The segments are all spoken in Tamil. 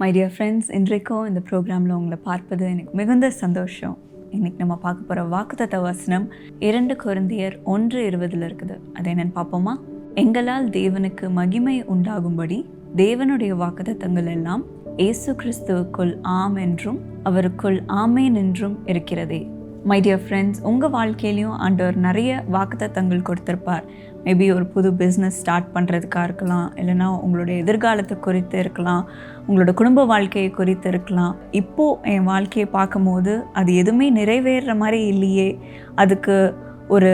மை டியர் ஃப்ரெண்ட்ஸ் இன்றைக்கும் இந்த ப்ரோக்ராமில் உங்களை பார்ப்பது எனக்கு மிகுந்த சந்தோஷம். இன்னைக்கு நம்ம பார்க்க போகிற வாக்குத்தத்த வசனம் இரண்டு குருந்தியர் ஒன்று இருபதில் இருக்குது. அதை என்னன்னு பார்ப்போமா? எங்களால் தேவனுக்கு மகிமை உண்டாகும்படி தேவனுடைய வாக்குத்தத்தங்கள் எல்லாம் இயேசு கிறிஸ்துவுக்குள் ஆம் என்றும் அவருக்குள் ஆமேன் என்றும் இருக்கிறதே. மை டியர் ஃப்ரெண்ட்ஸ் உங்கள் வாழ்க்கையிலையும் ஆண்டவர் நிறைய வாக்குத்தத்தங்கள் கொடுத்துருப்பார். மேபி ஒரு புது பிஸ்னஸ் ஸ்டார்ட் பண்ணுறதுக்காக இருக்கலாம் இல்லைனா உங்களுடைய எதிர்காலத்தை குறித்து இருக்கலாம் உங்களோட குடும்ப வாழ்க்கையை குறித்து இருக்கலாம். இப்போது என் வாழ்க்கையை பார்க்கும்போது அது எதுவுமே நிறைவேறுற மாதிரி இல்லையே அதுக்கு ஒரு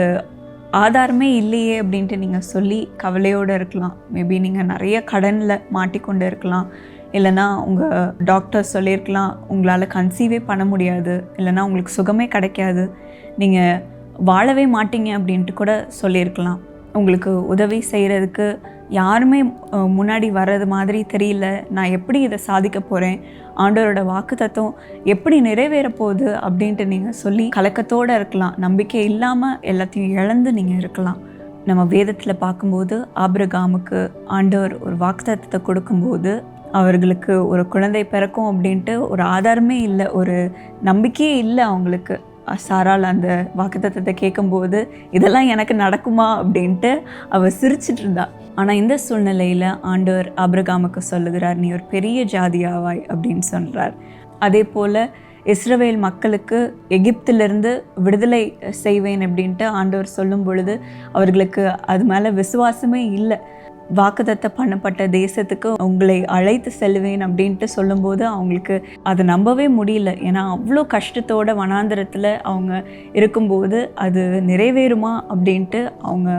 ஆதாரமே இல்லையே அப்படின்ட்டு நீங்கள் சொல்லி கவலையோடு இருக்கலாம். மேபி நீங்கள் நிறைய கடனில் மாட்டிக்கொண்டு இருக்கலாம். இல்லைனா உங்கள் டாக்டர் சொல்லியிருக்கலாம் உங்களால் கன்சீவே பண்ண முடியாது இல்லைனா உங்களுக்கு சுகமே கிடைக்காது. நீங்கள் வாழவே மாட்டீங்க அப்படின்ட்டு கூட சொல்லியிருக்கலாம். உங்களுக்கு உதவி செய்கிறதுக்கு யாருமே முன்னாடி வர்றது மாதிரி தெரியல. நான் எப்படி இதை சாதிக்க போகிறேன் ஆண்டவரோட வாக்கு தத்துவம் எப்படி நிறைவேற போகுது அப்படின்ட்டு நீங்கள் சொல்லி கலக்கத்தோடு இருக்கலாம். நம்பிக்கை இல்லாமல் எல்லாத்தையும் இழந்து நீங்கள் இருக்கலாம். நம்ம வேதத்தில் பார்க்கும்போது ஆபிரகாமுக்கு ஆண்டவர் ஒரு வாக்குத்தத்தத்தை கொடுக்கும்போது அவர்களுக்கு ஒரு குழந்தை பிறக்கும் அப்படின்ட்டு ஒரு ஆதாரமே இல்லை ஒரு நம்பிக்கையே இல்லை அவங்களுக்கு. சாரால் அந்த வாக்குத்தத்தத்தை கேட்கும்போது இதெல்லாம் எனக்கு நடக்குமா? அப்படின்ட்டு அவள் சிரிச்சிட்டு இருந்தா. ஆனால் இந்த சூழ்நிலையில் ஆண்டவர் ஆபிரகாமுக்கு சொல்லுகிறார் நீ ஒரு பெரிய ஜாதியாவாய் அப்படின்னு சொல்கிறார் அதே போல் இஸ்ரவேல் மக்களுக்கு எகிப்திலிருந்து விடுதலை செய்வேன் அப்படின்ட்டு ஆண்டவர் சொல்லும் பொழுது அவர்களுக்கு அது மேலே விசுவாசமே இல்லை. வாக்குதத்த பண்ணப்பட்ட தேசத்துக்கு உங்களை அழைத்து செல்வேன் அப்படின்ட்டு சொல்லும்போது அவங்களுக்கு அதை நம்பவே முடியல. ஏன்னா அவ்வளோ கஷ்டத்தோட வனாந்திரத்தில் அவங்க இருக்கும்போது அது நிறைவேறுமா அப்படின்ட்டு அவங்க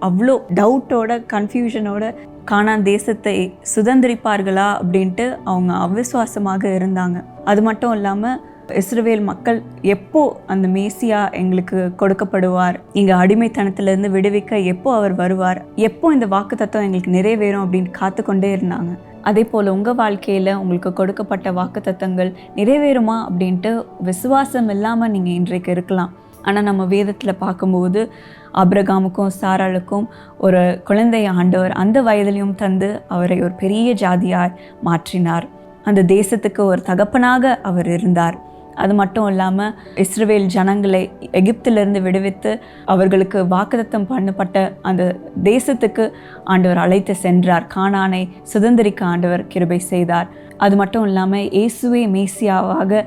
அவ்வளோ டவுட்டோட கன்ஃபியூஷனோட காணான் தேசத்தை சுதந்திரிப்பார்களா? அப்படின்ட்டு அவங்க அவிசுவாசமாக இருந்தாங்க. அது மட்டும் இல்லாமல் இஸ்ரவேல் மக்கள் எப்போ அந்த மேசியா எங்களுக்கு கொடுக்கப்படுவார்? இங்கே அடிமைத்தனத்திலிருந்து விடுவிக்க எப்போ அவர் வருவார்? எப்போ இந்த வாக்கு தத்துவம் எங்களுக்கு நிறைவேறும் அப்படின்னு காத்து கொண்டே இருந்தாங்க. அதே போல் உங்கள் வாழ்க்கையில் உங்களுக்கு கொடுக்கப்பட்ட வாக்கு தத்தங்கள் நிறைவேறுமா அப்படின்ட்டு விசுவாசம் இல்லாமல் நீங்கள் இன்றைக்கு இருக்கலாம். ஆனால் நம்ம வேதத்தில் பார்க்கும்போது அப்ரகாமுக்கும் சாராளுக்கும் ஒரு குழந்தைய ஆண்டவர் அந்த வயதிலையும் தந்து அவரை ஒரு பெரிய ஜாதியாய் மாற்றினார். அந்த தேசத்துக்கு ஒரு தகப்பனாக அவர் இருந்தார். அது மட்டும் இல்லாமல் இஸ்ரவேல் ஜனங்களை எகிப்திலிருந்து விடுவித்து அவர்களுக்கு வாக்குதத்தம் பண்ணப்பட்ட அந்த தேசத்துக்கு ஆண்டவர் அழைத்து சென்றார். கானானை சுதந்திரிக்க ஆண்டவர் கிருபை செய்தார். அது மட்டும் இல்லாமல் இயேசுவே மேசியாவாக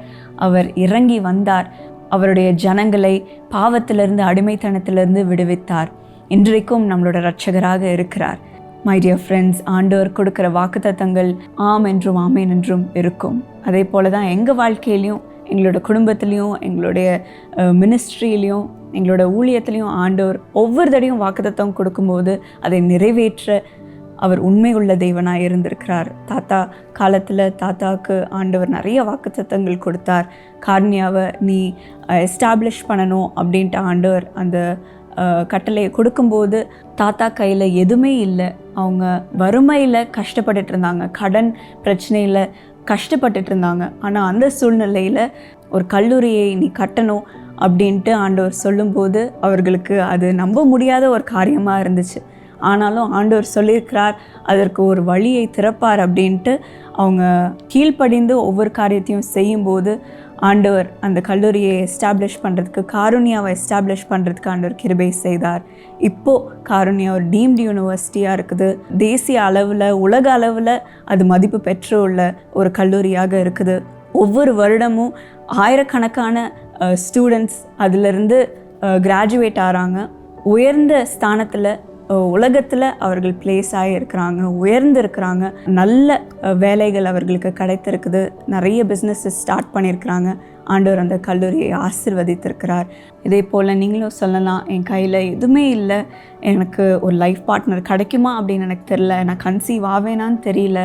அவர் இறங்கி வந்தார். அவருடைய ஜனங்களை பாவத்திலிருந்து அடிமைத்தனத்திலிருந்து விடுவித்தார். இன்றைக்கும் நம்மளோட இரட்சகராக இருக்கிறார். மை டியர் ஃப்ரெண்ட்ஸ் ஆண்டவர் கொடுக்குற வாக்குத்தத்தங்கள் ஆம் என்றும் ஆமேன் என்றும் இருக்கும். அதே போல தான் எங்கள் வாழ்க்கையிலையும் எங்களோட குடும்பத்துலேயும் எங்களுடைய மினிஸ்ட்ரியிலையும் எங்களோட ஊழியத்துலேயும் ஆண்டவர் ஒவ்வொரு தடையும் வாக்குத்தத்தம் கொடுக்கும்போது அதை நிறைவேற்ற அவர் உண்மை உள்ள தெய்வனாக இருந்திருக்கிறார். தாத்தா காலத்தில் தாத்தாவுக்கு ஆண்டவர் நிறைய வாக்குத்தத்தங்கள் கொடுத்தார். கார்னியாவை நீ எஸ்டாப்ளிஷ் பண்ணணும் அப்படின்ட்டு ஆண்டவர் அந்த கட்டளையை கொடுக்கும்போது தாத்தா கையில் எதுவுமே இல்லை. அவங்க வறுமையில் கஷ்டப்பட்டுட்டு இருந்தாங்க. கடன் பிரச்சனையில் கஷ்டப்பட்டுட்டு இருந்தாங்க. ஆனால் அந்த சூழ்நிலையில் ஒரு கல்லூரியை நீ கட்டணும் அப்படின்ட்டு ஆண்டவர் சொல்லும்போது அவர்களுக்கு அது நம்ப முடியாத ஒரு காரியமாக இருந்துச்சு. ஆனாலும் ஆண்டவர் சொல்லியிருக்கிறார் அதற்கு ஒரு வழியை திறப்பார் அப்படின்ட்டு அவங்க கீழ்ப்படிந்து ஒவ்வொரு காரியத்தையும் செய்யும்போது ஆண்டவர் அந்த கல்லூரியை எஸ்டாப்ளிஷ் பண்ணுறதுக்கு காருண்யாவை எஸ்டாப்ளிஷ் பண்ணுறதுக்கு ஆண்டவர் கிருபை செய்தார். இப்போது காருண்யா ஒரு டீம்டு யூனிவர்சிட்டியாக இருக்குது. தேசிய அளவில் உலக அளவில் அது மதிப்பு பெற்று உள்ள ஒரு கல்லூரியாக இருக்குது. ஒவ்வொரு வருடமும் ஆயிரக்கணக்கான ஸ்டூடெண்ட்ஸ் அதிலிருந்து கிராஜுவேட் ஆகிறாங்க உயர்ந்த ஸ்தானத்தில் உலகத்தில் அவர்கள் பிளேஸ் ஆகியிருக்கிறாங்க உயர்ந்திருக்கிறாங்க நல்ல வேலைகள் அவர்களுக்கு கிடைத்திருக்குது. நிறைய பிஸ்னஸஸ் ஸ்டார்ட் பண்ணியிருக்கிறாங்க. ஆண்டவர் அந்த கல்லூரியை ஆசிர்வதித்திருக்கிறார். இதே போல் நீங்களும் சொல்லலாம் என் கையில் எதுவுமே இல்லை. எனக்கு ஒரு லைஃப் பார்ட்னர் கிடைக்குமா அப்படின்னு எனக்கு தெரில நான் கன்சீவ் ஆவேனான்னு தெரியல.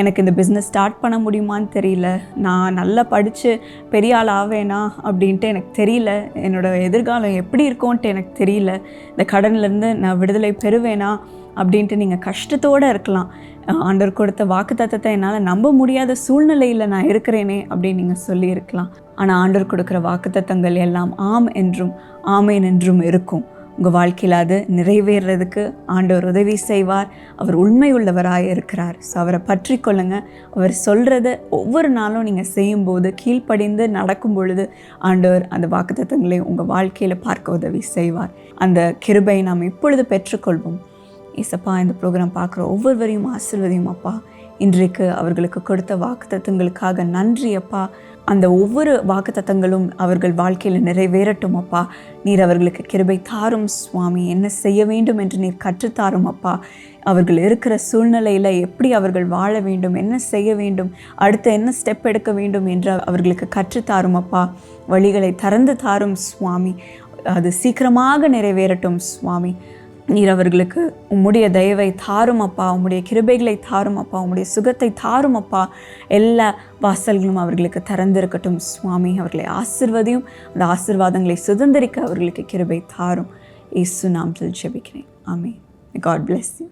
எனக்கு இந்த பிஸ்னஸ் ஸ்டார்ட் பண்ண முடியுமான்னு தெரியல. நான் நல்லா படித்து பெரிய ஆள் ஆவேனா அப்படின்ட்டு எனக்கு தெரியல. என்னோடய எதிர்காலம் எப்படி இருக்கும்ன்ட்டு எனக்கு தெரியல. இந்த கடன்லேருந்து நான் விடுதலை பெறுவேனா அப்படின்ட்டு நீங்கள் கஷ்டத்தோடு இருக்கலாம். ஆண்டர் ஆண்டவர் கொடுத்த வாக்குத்தத்தத்தை என்னால் நம்ப முடியாத சூழ்நிலையில் நான் இருக்கிறேனே அப்படின்னு நீங்கள் சொல்லியிருக்கலாம். ஆனால் ஆண்டவர் கொடுக்குற வாக்குத்தத்தங்கள் எல்லாம் ஆம் என்றும் ஆமேன் என்றும் இருக்கும். உங்கள் வாழ்க்கையில் அது நிறைவேறதுக்கு ஆண்டவர் உதவி செய்வார். அவர் உண்மை உள்ளவராக இருக்கிறார். ஸோ அவரை பற்றி கொள்ளுங்க. அவர் சொல்கிறத ஒவ்வொரு நாளும் நீங்கள் செய்யும்போது கீழ்ப்படிந்து நடக்கும் பொழுது ஆண்டவர் அந்த வாக்குத்தத்தங்களை உங்கள் வாழ்க்கையில் பார்க்க உதவி செய்வார். அந்த கிருபை நாம் இப்பொழுது பெற்றுக்கொள்வோம். இசப்பா இந்த ப்ரோக்ராம் பார்க்குற ஒவ்வொருவரையும் ஆசிர்வதியும் அப்பா இன்றைக்கு அவர்களுக்கு கொடுத்த வாக்குத்தத்தங்களுக்காக நன்றி அப்பா. அந்த ஒவ்வொரு வாக்குத்தத்தங்களும் அவர்கள் வாழ்க்கையில் நிறைவேறட்டும் அப்பா. நீர் அவர்களுக்கு கிருபை தாரும் சுவாமி. என்ன செய்ய வேண்டும் என்று நீர் கற்றுத்தாரும் அப்பா. அவர்கள் இருக்கிற சூழ்நிலையில் எப்படி அவர்கள் வாழ வேண்டும் என்ன செய்ய வேண்டும் அடுத்து என்ன ஸ்டெப் எடுக்க வேண்டும் என்று அவர்களுக்கு கற்றுத்தாரும் அப்பா. வழிகளை திறந்து தாரும் சுவாமி. அது சீக்கிரமாக நிறைவேறட்டும் சுவாமி. நீர் அவர்களுக்கு உம்முடைய தயவை தாரும் அப்பா உம்முடைய கிருபைகளை தாரும் அப்பா உம்முடைய சுகத்தை தாரும் அப்பா. எல்லா வாசல்களும் அவர்களுக்கு திறந்திருக்கட்டும். சுவாமி அவர்களை ஆசிர்வதியும் அந்த ஆசிர்வாதங்களை சுதந்திரிக்க அவர்களுக்கு கிருபை தாரும். இயேசு நாமத்தில் ஜெபிக்கிறேன். ஆமே காட் பிளெஸ் யூ